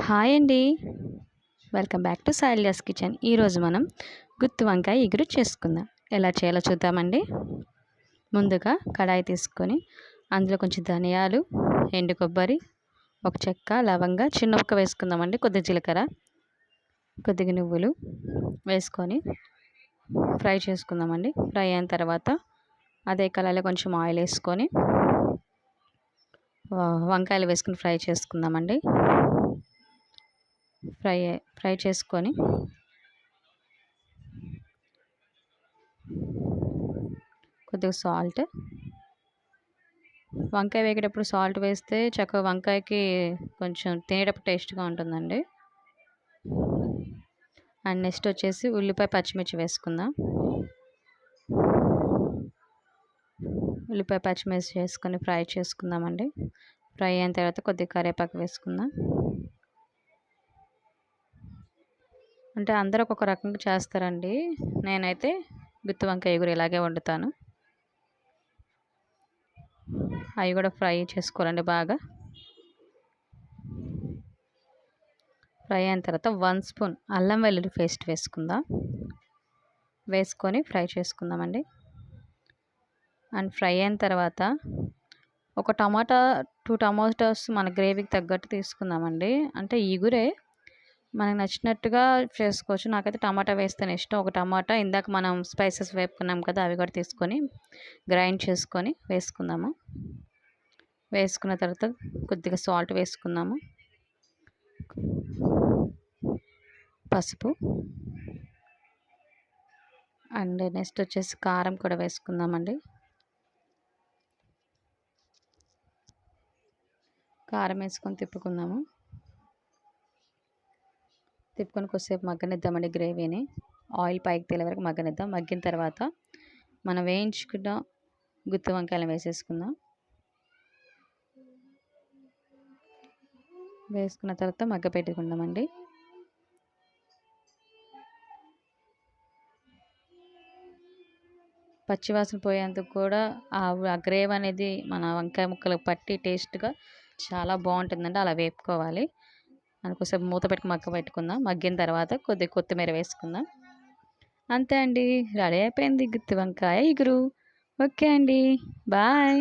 Hi అండి. Welcome back to Sailu's kitchen. ఈరోజు మనం గుత్తి వంకాయ ఎగురు చేసుకుందాం. ఎలా చేయాలో చూద్దామండి. ముందుగా కడాయి తీసుకొని అందులో కొంచెం ధనియాలు ఎండు కొబ్బరి ఒక చెక్క లవంగా చిన్న ఉక్క వేసుకుందామండి. కొద్దిగా జీలకర్ర కొద్దిగా నువ్వులు వేసుకొని ఫ్రై చేసుకుందామండి. ఫ్రై అయిన తర్వాత అదే కలర్లో కొంచెం ఆయిల్ వేసుకొని వంకాయలు వేసుకుని ఫ్రై చేసుకుందామండి. ఫ్రై ఫ్రై చేసుకొని కొద్దిగా సాల్ట్. వంకాయ వేగేటప్పుడు సాల్ట్ వేస్తే చక్కగా వంకాయకి కొంచెం తినేటప్పుడు టేస్ట్గా ఉంటుందండి. అండ్ నెక్స్ట్ వచ్చేసి ఉల్లిపాయ పచ్చిమిర్చి వేసుకుందాం. ఉల్లిపాయ పచ్చిమిర్చి వేసుకొని ఫ్రై చేసుకుందామండి. ఫ్రై అయిన తర్వాత కొద్దిగా కరివేపాకు వేసుకుందాం. అంటే అందరూ ఒక్కొక్క రకంగా చేస్తారండి. నేనైతే గుత్తి వంకాయ ఎగురు ఇలాగే వండుతాను. అవి కూడా ఫ్రై చేసుకోవాలండి బాగా. ఫ్రై అయిన తర్వాత వన్ స్పూన్ అల్లం వెల్లుల్లి పేస్ట్ వేసుకుందాం. వేసుకొని ఫ్రై చేసుకుందామండి. అండ్ ఫ్రై అయిన తర్వాత ఒక టమాటా టూ టమాటోస్ మన గ్రేవీకి తగ్గట్టు తీసుకుందామండి. అంటే ఈగురే మనకు నచ్చినట్టుగా చేసుకోవచ్చు. నాకైతే టమాటా వేస్తేనే ఇష్టం. ఒక టమాటా ఇందాక మనం స్పైసెస్ వేపుకున్నాం కదా అవి కూడా తీసుకొని గ్రైండ్ చేసుకొని వేసుకుందాము. వేసుకున్న తర్వాత కొద్దిగా సాల్ట్ వేసుకుందాము. పసుపు. అండ్ నెక్స్ట్ వచ్చేసి కారం కూడా వేసుకుందామండి. కారం వేసుకొని తిప్పుకుందాము. తిప్పుకొని కొద్దిసేపు మగ్గనిద్దామండి గ్రేవీని. ఆయిల్ పైకి తేలే వరకు మగ్గనిద్దాం. మగ్గిన తర్వాత మనం వేయించుకున్న గుత్తి వంకాయలను వేసేసుకుందాం. వేసుకున్న తర్వాత మగ్గ పెట్టుకుందామండి పచ్చివాసన పోయేందుకు కూడా ఆ గ్రేవ్ అనేది మన వంకాయ ముక్కలకు పట్టి టేస్ట్గా చాలా బాగుంటుందండి. అలా వేపుకోవాలి. అందుకోసం మూత పెట్టి మగ్గ పెట్టుకుందాం. మగ్గిన తర్వాత కొద్దిగా కొత్తిమీర వేసుకుందాం. అంతే అండి. రెడీ అయిపోయింది గుత్తి వంకాయ ఇగురు. ఓకే అండి. బాయ్.